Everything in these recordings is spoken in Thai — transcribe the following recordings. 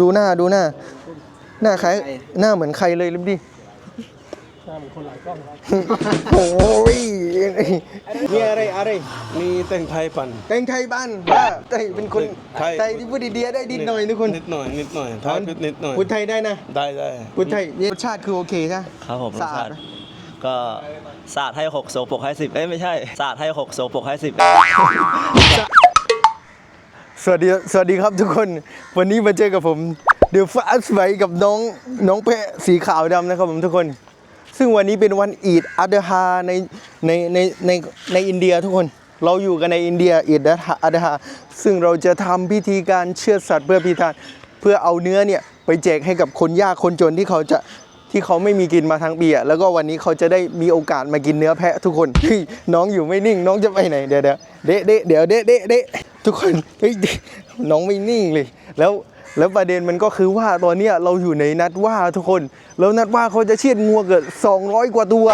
ดูหน้าดูหน้า หน้าคล้ายหน้าเหมือนใครเลยลิบดิหน้าเหมือนคนหลายกล้องครับโอ้ยมีอะไรอะไรมีแต่งไทยปั่นแตงไทยบ้านว่าไทยเป็นคนไทยไทยที่พูดดีๆได้นิดหน่อยทุกคนนิดหน่อยนิดหน่อยไทยพูดนิดหน่อยพูดไทยได้นะได้ได้พูดไทยรสชาติคือโอเคใช่ไหมครับผมรสสะอาชาดติไหมก็ศาสตร์ให้6โสปกให้10เอ้ยไม่ใช่ศาสตร์ให้6โสปกให้10 สวัสดีสวัสดีครับทุกคน วันนี้มาเจอกับผมเดอะฟาสไวกับน้องน้องแพะสีขาวดำนะครับผมทุกคน ซึ่งวันนี้เป็นวันอีดอัดฮาในในในในในอินเดียทุกคนเราอยู่กันในอินเดียอีดอัดฮาซึ่งเราจะทำพิธีการเชือดสัตว์เพื่อพิธานเพื่อเอาเนื้อเนี่ยไปแจกให้กับคนยากคนจนที่เขาจะที่เขาไม่มีกินมาทั้งปีอะแล้วก็วันนี้เขาจะได้มีโอกาสมากินเนื้อแพะทุกคนน้องอยู่ไม่นิ่งน้องจะไปไหนเดี๋ยวเดี๋ยวเดะเดะเดี๋ยวเดะเดะเดะ ทุกคนเฮ้ยน้องไม่นิ่งเลย แล้วแล้วประเด็นมันก็คือว่าตอนเนี้ยเราอยู่ในนัดว่าทุกคน แล้วนัดว่าเขาจะเชือดงัวเกิด 200 กว่าตัว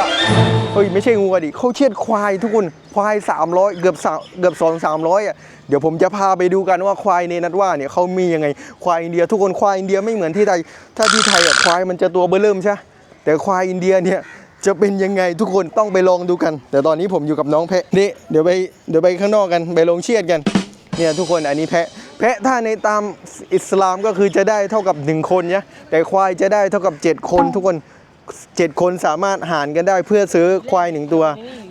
เฮ้ยไม่ใช่งัวดิเขาเชือดควายทุกคนควาย 300 เกือบสามเกือบ2 300อะเดี๋ยวผมจะพาไปดูกันว่าควายในนัดว่าเนี่ยเขามียังไงควายอินเดีย ทุกคนควายอินเดียไม่เหมือนที่ไทยถ้าที่ไทยอะควายมันจะตัวเบอเริ่มใช่แต่ควายอินเดียเนี่ยจะเป็นยังไงทุกคนต้องไปลองดูกัน แต่ตอนนี้ผมอยู่กับน้องแพะนี่เดี๋ยวไปเดี๋ยวไปข้างนอกกันไปลงเชียดกัน เนี่ยทุกคนอันนี้แพะแพะถ้าในตามอิสลามก็คือจะได้เท่ากับ 1 คนเนี่ยแต่ควายจะได้เท่ากับ 7 คนทุกคน 7 คนสามารถหารกันได้เพื่อซื้อควายหนึ่งตัว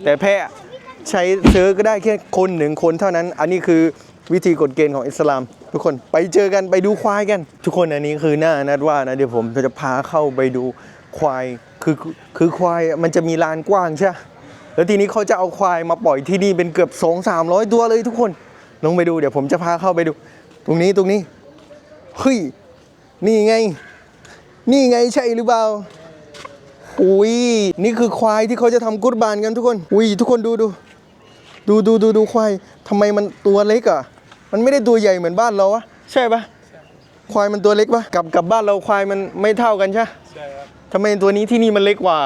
แต่แพะใช้ซื้อก็ได้แค่คนหนึ่งคนเท่านั้น อันนี้คือวิธีกฎเกณฑ์ของอิสลาม ทุกคนไปเจอกันไปดูควายกัน ทุกคนอันนี้คือหน้านัดว่านะเดี๋ยวผมจะพาเข้าไปดูควายคือคือคือควายมันจะมีลานกว้างใช่แล้วทีนี้เขาจะเอาควายมาปล่อยที่นี่เป็นเกือบ 2 3 0 0 ตัวเลยทุกคน ลงไปดูเดี๋ยวผมจะพาเข้าไปดู ตรงนี้ตรงนี้เฮ้ยนี่ไง นี่ไงใช่หรือเปล่าอุ้ยนี่คือควายที่เขาจะทำกุรบานกันทุกคนอุ้ยทุกคนดูดูดูดูดูดูควายทำไมมันตัวเล็กอะ มันไม่ได้ตัวใหญ่เหมือนบ้านเราอะใช่ปะควายมันตัวเล็กปะกับกับบ้านเราควายมันไม่เท่ากันใช่ใช่ครับทำไมตัวนี้ที่นี่มันเล็กกว่า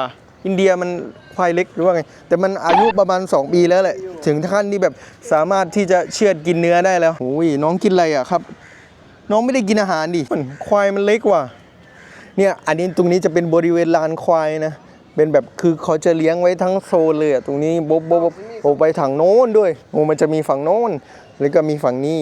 อินเดียมันควายเล็กหรือว่าไง แต่มันอายุประมาณ 2 ปีแล้วแหละ ถึงขั้นที่แบบสามารถที่จะเชือดกินเนื้อได้แล้วโอ้ยน้องกินอะไรอะครับ น้องไม่ได้กินอาหารดิมันควายมันเล็กว่าเนี่ยอันนี้ตรงนี้จะเป็นบริเวณลานควายนะเป็นแบบคือเขาจะเลี้ยงไว้ทั้งโซนเลยอะตรงนี้บบบบบบโอ้ไปทางโน้นด้วยโอ้มันจะมีฝั่งโน้น แล้วก็มีฝั่งนี้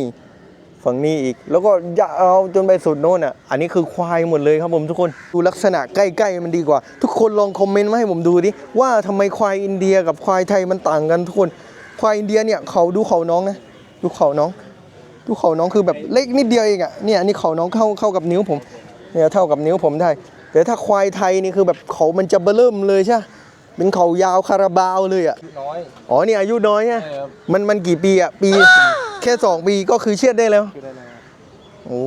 ฝั่งนี้อีก แล้วก็ยาวจนไปสุดโน่นอะ อันนี้คือควายหมดเลยครับผมทุกคน ดูลักษณะใกล้ๆมันดีกว่า ทุกคนลองคอมเมนต์มาให้ผมดูดิ ว่าทำไมควายอินเดียกับควายไทยมันต่างกันทุกคน ควายอินเดียเนี่ยเขาดูเขาน้องนะ ดูเขาน้อง ดูเขาน้องคือแบบเล็กนิดเดียวเองอะ เนี่ยอันนี้เขาน้องเข้าเข้ากับนิ้วผม เนี่ยเท่ากับนิ้วผมได้ แต่ถ้าควายไทยนี่คือแบบเขามันจะเบิ่มเลยใช่ปะเป็นเขายาวคาราบาวเลยอะน้อยอ๋อ นี่อายุน้อยไงใช่ครับมันมันกี่ปีอะ ปี แค่สองปีก็คือเชือดได้แล้ว คือได้แล้วโอ้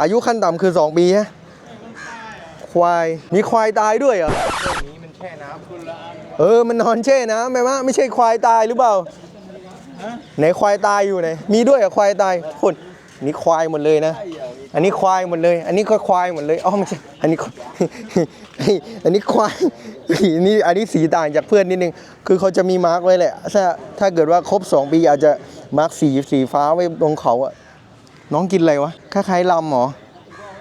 อายุขั้นต่ำคือ2ปีฮะควายมีควายตายด้วยเหรอนี้มันแช่น้ำคุณละอันเออมันนอนแช่น้ำไหมวะไม่ใช่ควายตายหรือเปล่าไหนควายตายอยู่ไหนมีด้วยเหรอควายตายคน นี่ควายหมดเลยนะ อันนี้ควายหมดเลย อันนี้ก็ควายหมดเลยอ๋อไม่ใช่ อันนี้ อันนี้ควายนี่อันนี้สีต่างจากเพื่อนนิดนึง คือเขาจะมีมาร์กไว้แหละ ถ้าถ้าเกิดว่าครบ 2 ปีอาจจะมาร์กสีสีฟ้าไว้ตรงเขาอะน้องกินอะไรวะ คล้ายๆลำเหรอ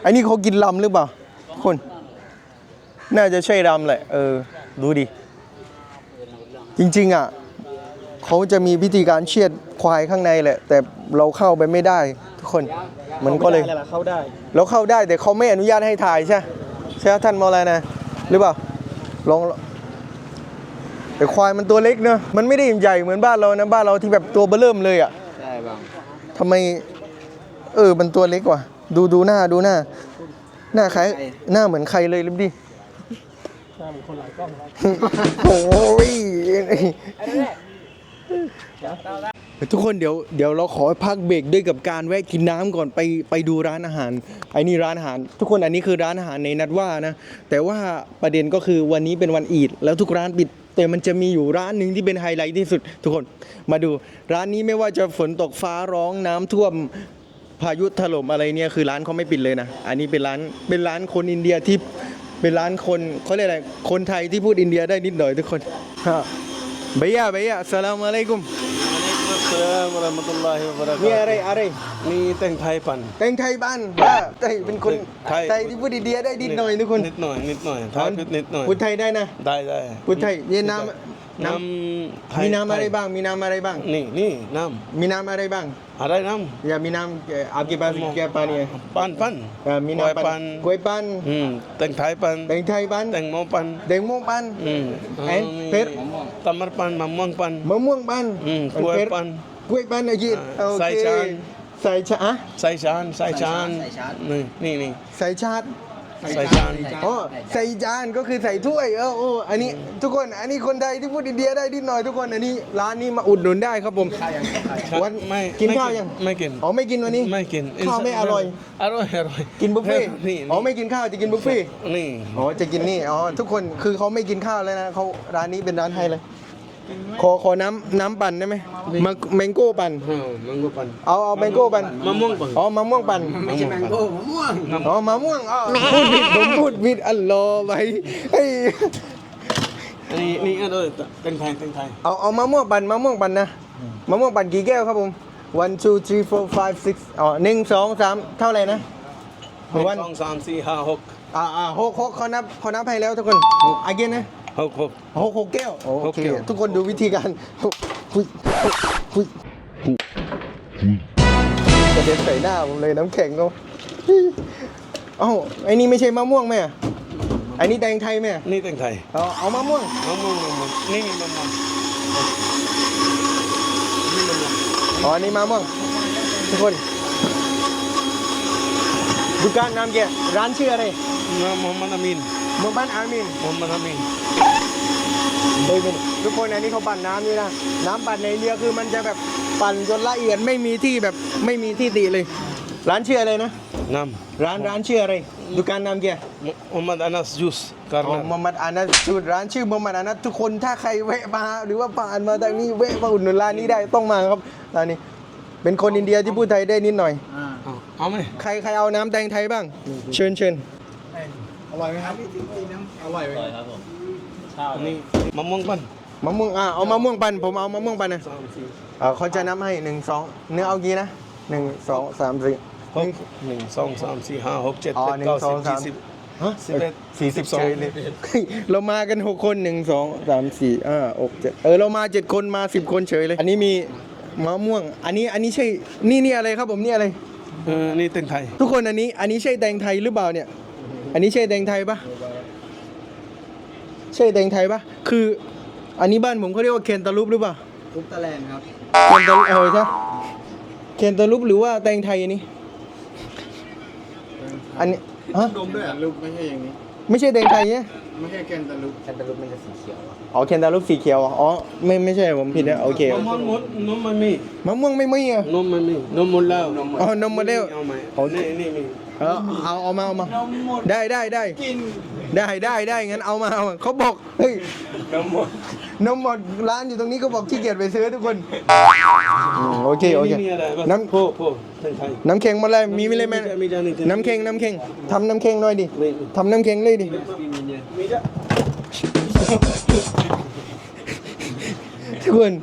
อันนี้เขากินลำหรือเปล่า คน น่าจะใช่ลำแหละ เออ ดูดิ จริง ๆ อะเขาจะมีพิธีการเชือดควายข้างในแหละ แต่เราเข้าไปไม่ได้ คน มันก็เลยอาไม่ได้ล่ะเข้าได้เราเข้าได้แต่เขาไม่อนุญาตให้ถ่ายใช่ใช่ไหมท่านมอลานะ หรือเปล่า ลองแต่ควายมันตัวเล็กเนอะมันไม่ได้ใหญ่เหมือนบ้านเรานะบ้านเราที่แบบตัวเบอเริ่มเลยอะใช่บางทำไม เออมันตัวเล็กว่ะ ดูดูหน้าดูหน้า หน้าคล้ายหน้าเหมือนใครเลยลิบดิหน้าเหมือนคนหลายกล้องครับโอ้ย ทุกคนเดี๋ยวเดี๋ยวเราขอพักเบรกด้วยกับการแวะกินน้ำก่อนไปไปดูร้านอาหารไอ้นี่ร้านอาหาร ทุกคนอันนี้คือร้านอาหารในนัดว่านะ แต่ว่าประเด็นก็คือวันนี้เป็นวันอีดแล้วทุกร้านปิด แต่มันจะมีอยู่ร้านหนึ่งที่เป็นไฮไลท์ที่สุด ทุกคนมาดูร้านนี้ไม่ว่าจะฝนตกฟ้าร้องน้ำท่วมพายุถล่มอะไรเนี่ยคือร้านเขาไม่ปิดเลยนะ อันนี้เป็นร้านเป็นร้านคนอินเดียที่เป็นร้านคนเขาเรียกอะไรคนไทยที่พูดอินเดียได้นิดหน่อยทุกคนฮะบายาบายาอัสสลามุอะลัยกุม Assalamualaikum warahmatullahi มีอะ wabarakatuh. ไรอะไรมีแตงไทยปั่นแตงไทยบ้านว่าไทยเป็นคนไทย ไทยที่พูดดีๆได้นิดหน่อยทุกคนนิดหน่อยนิดหน่อยไทยพูดนิดหน่อยพูดไทยได้นะ ได้ได้พูดไทยเย็นน้ำน้ น้ำมีน้ำอะไรบ้าง มีน้ำอะไรบ้าง นี่นี่น้ำมีน้ำอะไรบ้าง อะไรน้ำอย่ามีน้ำอาบกี่ปันแก่ปันเนี่ยปันปันมีน้ำปันกล้วยปันแตงไทยปันแตงไทยปันแตงโมปันแตงโมปันเอ็นเพชรตมรปันมะม่วงปันมะม่วงปันกล้วยปันกล้วยปันอะไรโอเคใส่ชานใส่ชาใส่ชานใส่ชานนี่นี่นี่ใส่ชาติ ใส่ชานอ๋อใส่จานก็คือใส่ถ้วยเออโอ้อันนี้ทุกคนอันนี้คนไทยที่พูดอินเดียได้นิดหน่อยทุกคนอันนี้ร้านนี้มาอุดหนุนได้ครับผมวันไม่กินไม่ข้าวยังไม่กินอ๋อไม่กินวันนี้ไม่กินข้าวไม่อร่อยอร่อยอร่อยกินบุฟเฟ่ต์นี่อ๋อไม่กินข้าวจะกินบุฟเฟ่ต์นี่อ๋อจะกินนี่อ๋อทุกคนคือเขาไม่กินข้าวเลยนะเขาร้านนี้เป็นร้านไทยเลย ขอขอน้ำน้ำปั่นได้ไหมมาแมงโก้ปั่น เออมังคุดปั่นเอาเอาแมงโก้ปั่น มะม่วงปั่นอ๋อมะม่วงปั่น ไม่ใช่แมงโก้มะม่วงอ๋อมะม่วงอ๋อพูดผิดผมพูดผิดอัลลอฮ์ไปเฮ้ยนี่นี่เออเต็งไทยเต็งไทยเอาเอามะม่วงปั่นมะม่วงปั่นนะมะม่วงปั่นกี่แก้วครับผม one two three four five six อ๋อหนึ่งสองสามเท่าไหร่นะหนึ่งวันสองสามสี่ห้าหกอ่าอ่าหกหกเขานับเขานับให้แล้วทุกคนอาเกนนะ หกหกหกหกแก้วโอหกเคแก้วทุกคนดูวิธีการคุยคุยกระเด็นใส่หน้าผมเลยน้ำแข็งเขาเอ้าไอ้นี่ไม่ใช่มะม่วงแม่ไอ้นี่แดงไทยแม่นี่เต็งไทยเอาเอามะม่วงมะม่วงมะม่วงนี่นี่มะม่วงนี่มะม่วงอ๋ออันนี้มะม่วงทุกคนดูการนามแกร้านชื่ออะไรนะมุฮัมมัดอามิน หมู่บ้านอาร์มินมุฮัมมัดอามินเฮ้ยเป็นทุกคนอันนี้เขาปั่นน้ำนี่นะ น้ำปั่นในเรือคือมันจะแบบปั่นจนละเอียดไม่มีที่แบบไม่มีที่ติเลย ร้านชื่ออะไรนะ น้ร้านร้านชื่ออะไรดูการนามแกำมุฮัมมัดอานัสจูสกาอ๋อร์มุฮัมมัดอานัสจุดร้านชื่อมุฮัมมัดอานัสทุกคนถ้าใครแวะมาหรือว่าผ่านมาทางนี้แวะมาอุดหนุนร้านนี้ได้ต้องมาครับร้านนี้ เป็นคนอินเดียที่พูดไทยได้นิดหน่อยเอาไหมใครใครเอาน้ำแตงไทยบ้าง เชิญเชิญ นี่มะม่วงปั่นมะม่วงอะเอามะม่วงปั่นผมเอามะม่วงปั่นนะสามสี่อ่าเขาจะนับให้หนึ่งสองเนื้อเอากี่นะหนึ่งสองสามสี่หกหนึ่งสองสามสี่ห้าหกเจ็ดอ๋อแปดหนึ่งเก้าสสิอบงสามยี่สิบฮะสิบเอ็ดสี่สิบสิบสองเฉยเลยเฮ้ยเรามากันหกคนหนึ่งสองสามสี่ห้าหกเจ็ดเออเรามาเจ็ดคนมาสิบคนเฉยเลย อันนี้มีมะม่วง อันนี้อันนี้ใช่นี่นี่อะไรครับผมนี่อะไรเออนี่เต็งไทย ทุกคนอันนี้อันนี้ใช่แตงไทยหรือเปล่าเนี่ย อันนี้ใช่แตงไทยปะใช่แตงไทยปะคือ อันนี้บ้านผมเขาเรียกว่าเคนตาลูปหรือเปล่าทุกตะแลนครับเคนตาลูปเออใช่เคนตาลูปหรือว่าแตงไทยอันนี้ อันนี้ฮะดมด้วยลุกไม่ใช่อย่างนี้ ไม่ใช่แตงไทยเนี่ยไม่ใช่แกนตะลุกแกนตะลุกมันจะสีเขียวอ๋อเคนตาลูปสีเขียวอะอ๋อไม่ไม่ใช่ผมผิดนะโอเคมะม่วงหมดนมมันมีมะม่วงไม่มีอะนมมันมีนมหมดแล้วอ๋อนมหมดแล้วเอาไหมอ๋อนี่นี่มี เออเอาเอามาเอามาได้ได้ได้ได้ได้ได้งั้นเอามาเอามาเขาบอกเฮ้ยนมหมดนมหมดร้านอยู่ตรงนี้ก็บอกขี้เกียจไปซื้อทุกคนอืมโอเคโอเคนี่มีอะไรบ้างน้ำ โพโพเต็งไทยน้ำแข็งหมาเลยมีไหมเลยไหมมีจานหนึ่งน้ำแข็งน้ำแข็งทำน้ำแข็งหน่อยดิมีทำน้ำแข็งเลยดิ มีจ้ะทุกคน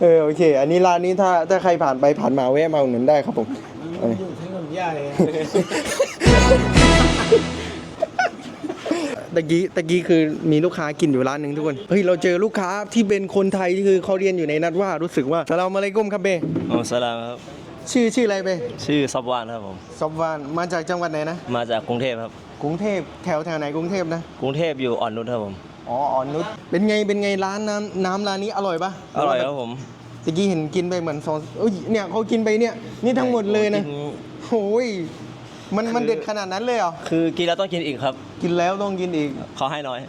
เออโอเค อันนี้ร้านนี้ถ้าถ้าใครผ่านไปผ่านมาแวะมาอุดหนุนได้ครับผมเออทั้งหมด ย่าเลยตะกี้ตะกี้คือมีลูกค้ากินอยู่ร้านหนึ่งทุกคน เฮ้ย เราเจอลูกค้าที่เป็นคนไทยที่คือเขาเรียนอยู่ในนัดว่ารู้สึกว่าสลามอะลัยกุมครับเบอัสสลามครับ ชื่อชื่ออะไรเบชื่อซับวานครับผมซอบวานมาจากจังหวัดไหนนะ มาจากกรุงเทพครับ กรุงเทพแถวแถวไหนกรุงเทพนะ กรุงเทพอยู่อ่อนนุชครับผม อ๋อ อ่อนนุช เป็นไง เป็นไงร้านน้ำน้ำร้านนี้อร่อยปะอร่อยครับผมตะกี้เห็นกินไปเหมือนซองเอ้ยเนี่ยเขากินไปเนี่ยนี่ทั้งหมดเลยนะกิ โอ้ยมันมันเด็ดขนาดนั้นเลยเหรอ คือกินแล้วต้องกินอีกครับ กินแล้วต้องกินอีก เขาให้น้อย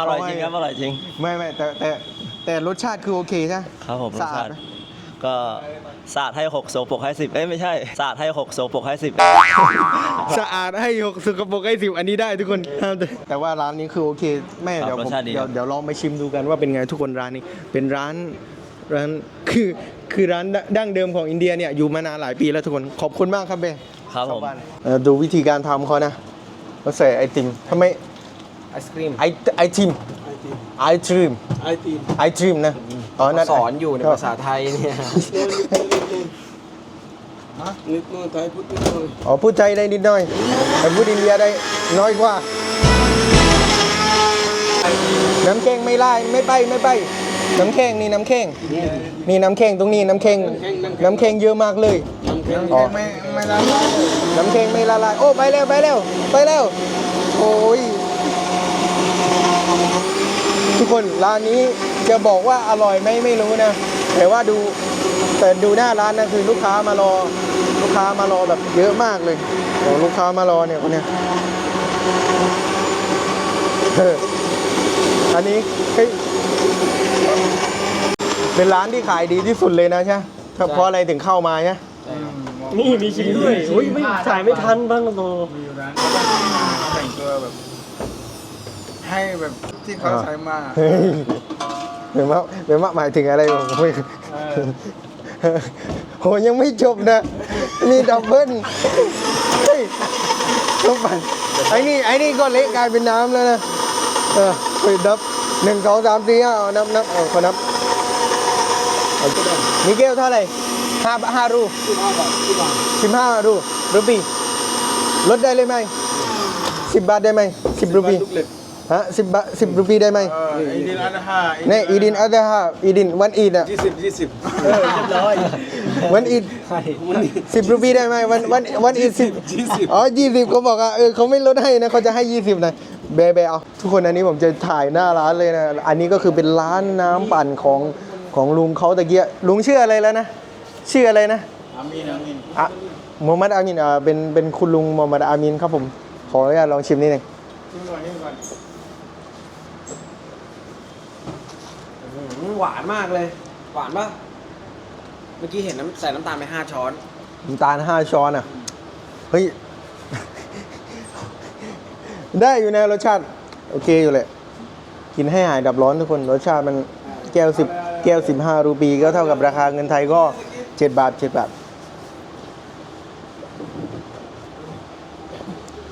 อร่อยจริงครับ อร่อยจริง ไม่ไม่แต่แต่แต่รสชาติคือโอเคใช่ไหมครับผมรสสะอาชาดติ ไหม ก็สะอาดให้หกโสปรกให้สิบเอ้ยไม่ใช่สะอาดให้หกโสปรกให้สิบสะอาดให้หกสุกปรกให้สิบอันนี้ได้ทุกคนห้ามแต่แต่ว่าร้านนี้คือโอเคแม่ครับเดี๋ยวผมรสชาติดีเดี๋ยวครับเดี๋ยวลองไปชิมดูกันว่าเป็นไงทุกคนร้านนี้ เป็นร้านร้านคือคือร้านดั้งเดิมของอินเดียเนี่ยอยู่มานานหลายปีแล้วทุกคนขอบคุณมากครับเบ ครับผม เอ่อดูวิธีการทำเขานะเขาใส่ไอติมทำไมไอศครีมไอไอทีมไอทีมไอทีมไอทีมนะ อ๋อนั่น สอนอยู่ในภาษาไทยเนี่ยนิดหน่อยไทยพูดนิดหน่อยอ๋อพูดใจได้นิดหน่อย แต่พูดอินเดียได้น้อยกว่า น้ำแข็งไม่ไล่ไม่ไปไม่ไป น้ำแข็งนี่น้ำแข็งนี่น้ำแข็งตรงนี้น้ำแข็งน้ำแข็งเยอะมากเลยอ๋อ ไม่ไม่ละลายน้ำแข็งไม่ละลาย โอ้ไปแล้วไปแล้วไปแล้ว โอ้ย ทุกคนร้านนี้ จะบอกว่าอร่อยไหมไม่รู้นะ แต่ว่าดูแต่ดูหน้าร้านนะคือลูกค้ามารอ ลูกค้ามารอแบบเยอะมากเลยโอ้ลูกค้ามารอเนี่ยคนเนี้ยเอออันนี้เฮ้ยเป็นร้านที่ขายดีที่สุดเลยนะใช่ไหมถ้าเพราะอะไรถึงเข้ามาใช่ไหมนี่มีชิ้นด้วยอุ้ยไม่ถ่ายไม่ทันบ้างโตมีอยู่ร้านเขาแต่งตัวแบบ ให้แบบที่เขาใส่มา เฮ้ยเดี๋ยวมาเดี๋ยวมาหมายถึงอะไรผมไม่โหยังไม่จบนะ มีดับเบิ้ลเฮ้ยต้องปั่นไอ้นี่ไอ้นี่ก็เละกลายเป็นน้ำแล้วนะเออไปนับหนึ่งสองสามสี่ห้าเอานับนับเอาขอนับเอามีแก้วเท่าไหร่ห้าห้ารูสิบห้ารูรูปีลดได้เลยไหมสิบบาทได้ไหมสิบรูปีลูกเล็ก ฮะสิบบาทสิบรูปีได้ไหมเอออีดินอันห้านี่อีดินอัลเดฮาอีดินวันอีดอะยี่สิบยี่สิบเรียบร้อยวันอีดสิบรูปีได้ไหมวันวันวันอีดสิบอ๋อยี่สิบเขาบอกอะเออเขาไม่ลดให้นะเขาจะให้ยี่สิบนะเบเบเอาทุกคนอันนี้ผมจะถ่ายหน้าร้านเลยนะ อันนี้ก็คือเป็นร้านน้ำปั่นของของลุงเขาตะเกียลุงชื่ออะไรแล้วนะชื่ออะไรนะอามีนอามีนอะมูฮัมหมัดอามินอ่าเป็นเป็นคุณลุงมูฮัมหมัดอามินครับผมขออนุญาตลองชิมนิดหนึงชิมก่อนชิมก่อน หวานมากเลย หวานปะเมื่อกี้เห็นน้ำใส่น้ำตาลไปห้าช้อน น้ำตาลห้าช้อนอะ เฮ้ย ได้อยู่นะรสชาติ โอเคอยู่แหละกินให้หายดับร้อนทุกคน รสชาติมันแก้วสิบแก้วสิบห้ารูปีก็เท่ากับราคาเงินไทยก็เจ็ดบาทเจ็ดบาท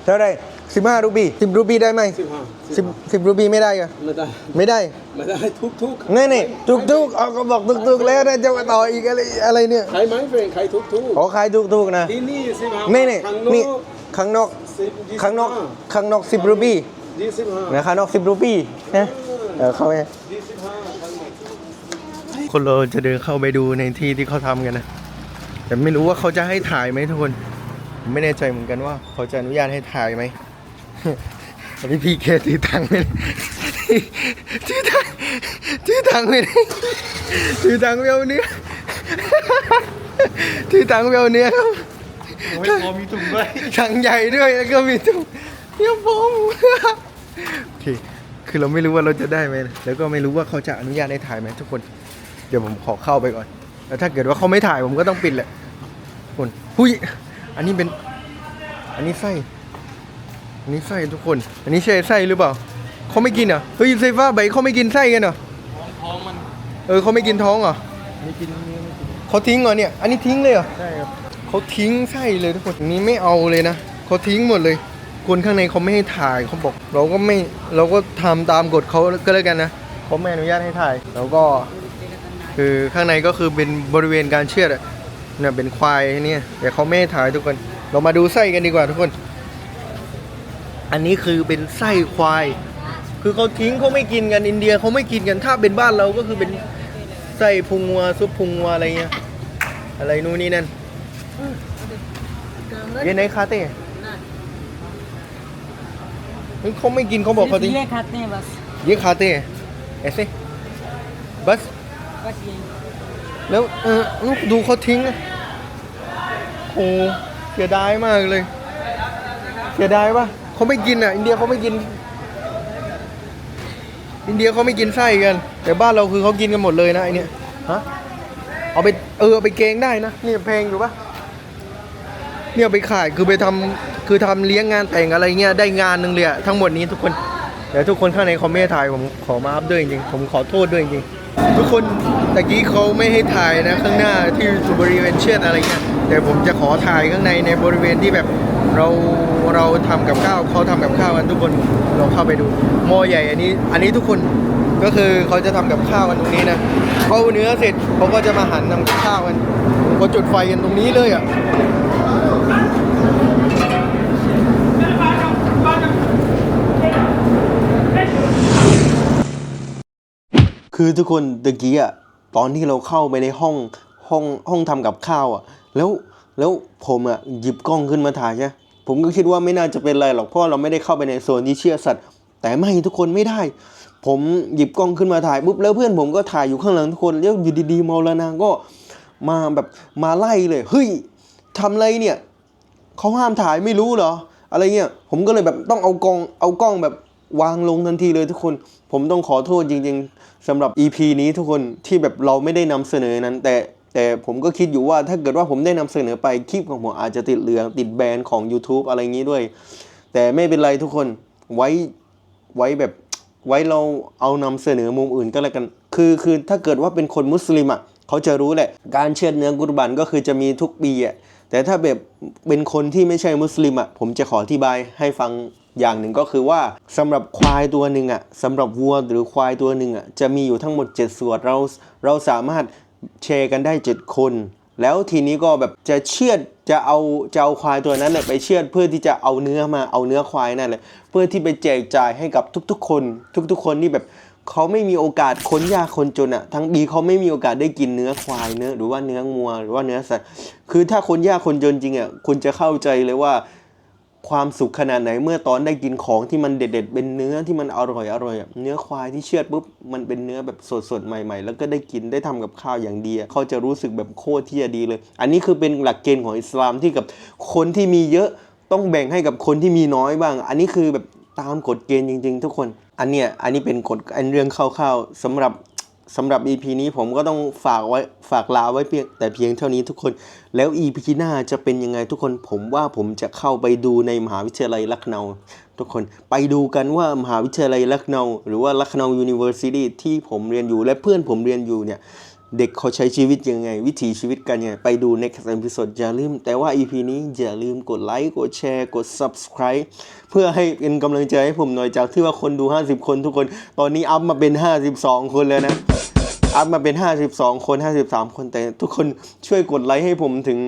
เท่าไร สิบห้ารูปีสิบรูปีได้ไหมสิบห้าสิบสิบรูปีไม่ได้เหรอไม่ได้ไม่ได้ไม่ได้ทุกทุกนี่นี่ทุกทุกๆเอาก็บอกทุกทุกๆแล้วนะจะมาต่ออีกอะไรอะไรเนี่ยใครไหมเฟรนใครทุกทุกขอขายทุกทุกๆนะที่นี่สิบห้านี่นี่ข้างนนี่อกข้างนอกสิบยี่สิบข้างนอกห้ข้างนอกสิบรูปียี่สิบห้านะข้างนอกสิบรูปีนะเออเข้าไปยี่สิบห้าข้างนอกคนเราจะเดินเข้าไปดูในที่ที่เขาทำกันนะแต่ไม่รู้ว่าเขาจะให้ถ่ายไหมทุกคนผมไม่แน่ใจเหมือนกันว่าเขาจะอนุญาตให้ถ่ายไหม อันนี้พี่แกถือตังค์ไม่ได้ถือตังค์ถือตังค์ไม่ได้ถือตังค์ไม่เอาเนื้อถือตังค์ไม่เอาเนื้อครับไม่พอมีถุงด้วยถังใหญ่ด้วยแล้วก็มีถุงเยี่ยมผมโอเคคือเราไม่รู้ว่าเราจะได้ไหมนะแล้วก็ไม่รู้ว่าเขาจะอนุญาตให้ถ่ายไหมทุกคน เดี๋ยวผมขอเข้าไปก่อน แล้วถ้าเกิดว่าเขาไม่ถ่ายผมก็ต้องปิดแหละทุกคนหุยอันนี้เป็น อันนี้ไส้ อันนี้ไส้ทุกคน อันนี้ใช่ไส้หรือเปล่าเขาไม่กินเหรอเฮ้ยไซฟ้าใบเขาไม่กินไส้กันเหรอท้องมันเออเขาไม่กินท้องเหรอไม่กินเนื้อไม่กินเขาทิ้งเหรอเนี่ย อันนี้ทิ้งเลยเหรอใช่ครับเขาทิ้งไส้เลยทุกคนอันนี้ไม่เอาเลยนะเขาทิ้งหมดเลย คนข้างในเขาไม่ให้ถ่ายเขาบอก เราก็ไม่เราก็ทำตามกฎเขาก็แล้วกันนะเขาไม่อนุญาตให้ถ่าย แล้วก็ คือข้างในก็คือเป็นบริเวณการเชือดอะเนี่ยเป็นควายเนี่ยแต่เขาไม่ให้ถ่ายทุกคน เรามาดูไส้กันดีกว่าทุกคน อันนี้คือเป็นไส้ควาย คือเขาทิ้งเขาไม่กินกันอินเดียเขาไม่กินกันถ้าเป็นบ้านเราก็คือเป็นไส้พุงวัวซุปพุงวัวอะไรเงี้ยอะไรนู่นนี่นั่นเย็นไหนคาเต้เขาไม่กินเขาบอกเขาดิเยคาเต้บัสเยคาเต้เอเซ่บัสแล้วเออดูเขาทิ้งโอ้เสียดายมากเลย เสียดายปะ เขาไม่กินอะ อินเดียเขาไม่กิน อินเดียเขาไม่กินไส้กัน แต่บ้านเราคือเขากินกันหมดเลยนะไอเนี้ยฮะเอาไปเออไปเกงได้นะนี่แพงอยู่ปะเนี่ยไปขายคือไปทำคือทำเลี้ยงงานแต่งอะไรเงี้ยได้งานหนึ่งเลยอะทั้งหมดนี้ทุกคนเดี๋ยวทุกคนข้างในคอมเมนต์ถ่ายผมขอมาอัพด้วยจริงผมขอโทษด้วยจริงทุกคนตะกี้เขาไม่ให้ถ่ายนะข้างหน้าที่บริเวณเชือดอะไรเงี้ยแต่ผมจะขอถ่ายข้างในในบริเวณที่แบบ เราเราทำกับข้าวเขาทำกับข้าวกันทุกคนเราเข้าไปดูหม้อใหญ่อันนี้ อันนี้ทุกคนก็คือเขาจะทำกับข้าวกันตรงนี้นะเขาเอาเนื้อเสร็จเขาก็จะมาหั่นทำกับข้าวกันเขาจุดไฟกันตรงนี้เลยอะคือทุกคนตะกี้อะตอนที่เราเข้าไปในห้องห้องห้องทำกับข้าวอะ แล้วแล้วผมอะหยิบกล้องขึ้นมาถ่ายใช่ไหม ผมก็คิดว่าไม่น่าจะเป็นไรหรอกเพราะเราไม่ได้เข้าไปในโซนที่เชื่อสัตว์แต่ไม่ทุกคนไม่ได้ ผมหยิบกล้องขึ้นมาถ่ายปุ๊บแล้วเพื่อนผมก็ถ่ายอยู่ข้างหลังทุกคนแล้วอยู่ดีๆมอลนาก็มาแบบมาไล่เลยเฮ้ยทำอะไรเนี่ยเขาห้ามถ่ายไม่รู้เหรอ อะไรเงี้ยผมก็เลยแบบต้องเอากล้องเอากล้องแบบวางลงทันทีเลยทุกคน ผมต้องขอโทษจริง ๆสำหรับ EP นี้ทุกคนที่แบบเราไม่ได้นำเสนอนั้นแต่ แต่ผมก็คิดอยู่ว่าถ้าเกิดว่าผมได้นำเสนอไปคลิปของผมอาจจะติดเหลืองติดแบนของ YouTube อะไรอย่างนี้ด้วย แต่ไม่เป็นไรทุกคนไว้ไว้แบบไว้เราเอานำเสนอมุมอื่นก็แล้วกัน คือคือถ้าเกิดว่าเป็นคนมุสลิมอะเขาจะรู้แหละ การเชือดเนื้อกุรบันก็คือจะมีทุกปีอะแต่ถ้าแบบเป็นคนที่ไม่ใช่มุสลิมอะผมจะขออธิบายให้ฟังอย่างหนึ่งก็คือว่าสำหรับควายตัวหนึ่งอะสำหรับวัวหรือควายตัวหนึ่งอะจะมีอยู่ทั้งหมด 7 ส่วนเราเราสามารถ แชร์กันได้ 7 คน แล้วทีนี้ก็แบบจะเชือดจะเอาจะเอาควายตัวนั้นเนี่ยไปเชือดเพื่อที่จะเอาเนื้อมาเอาเนื้อควายนั่นแหละเพื่อที่ไปแจกจ่ายให้กับทุกๆ คน ทุกๆ คนที่แบบเขาไม่มีโอกาสคนยากคนจนอะทั้งปีเขาไม่มีโอกาสได้กินเนื้อควายเนื้อหรือว่าเนื้องัวหรือว่าเนื้อสัตว์คือถ้าคนยากคนจนจริงอะคุณจะเข้าใจเลยว่า ความสุขขนาดไหนเมื่อตอนได้กินของที่มันเด็ด ๆ เป็นเนื้อที่มันอร่อยอร่อยเนื้อควายที่เชือดปุ๊บมันเป็นเนื้อแบบสดๆใหม่ ๆ แล้วก็ได้กินได้ทำกับข้าวอย่างดีเขาจะรู้สึกแบบโคตรที่จะดีเลย อันนี้คือเป็นหลักเกณฑ์ของอิสลามที่กับคนที่มีเยอะต้องแบ่งให้กับคนที่มีน้อยบ้าง อันนี้คือแบบตามกฎเกณฑ์จริง ๆ ทุกคน อันเนี้ยอันนี้เป็นกฎอันเรื่องคร่าวๆสำหรับ สำหรับ EP นี้ผมก็ต้องฝากไว้ฝากลาไว้เพียงแต่เพียงเท่านี้ทุกคน แล้ว EP หน้าจะเป็นยังไงทุกคนผมว่าผมจะเข้าไปดูในมหาวิทยาลัยลักเนาทุกคนไปดูกันว่ามหาวิทยาลัยลักเนาหรือว่าลักเนา University ที่ผมเรียนอยู่และเพื่อนผมเรียนอยู่เนี่ย เด็กเขาใช้ชีวิตยังไง วิถีชีวิตกันยังไง ไปดู next episode อย่าลืม แต่ว่า EP นี้อย่าลืมกดไลค์กดแชร์ กด subscribe เพื่อให้เป็นกำลังใจให้ผมหน่อยจากที่ว่าคนดู 50 คนทุกคน ตอนนี้อัพมาเป็น 52 คนแล้วนะ อัพมาเป็น 52 คน 53 คนแต่ทุกคนช่วยกดไลค์ให้ผมถึง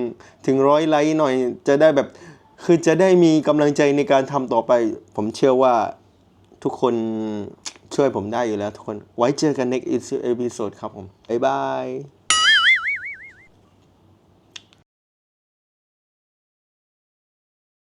ถึงร้อยไลค์หน่อย จะได้แบบคือจะได้มีกำลังใจในการทำต่อไป ผมเชื่อว่าทุกคน ช่วยผมได้อยู่แล้วทุกคน ไว้เจอกัน next episode ครับผม บ๊ายบาย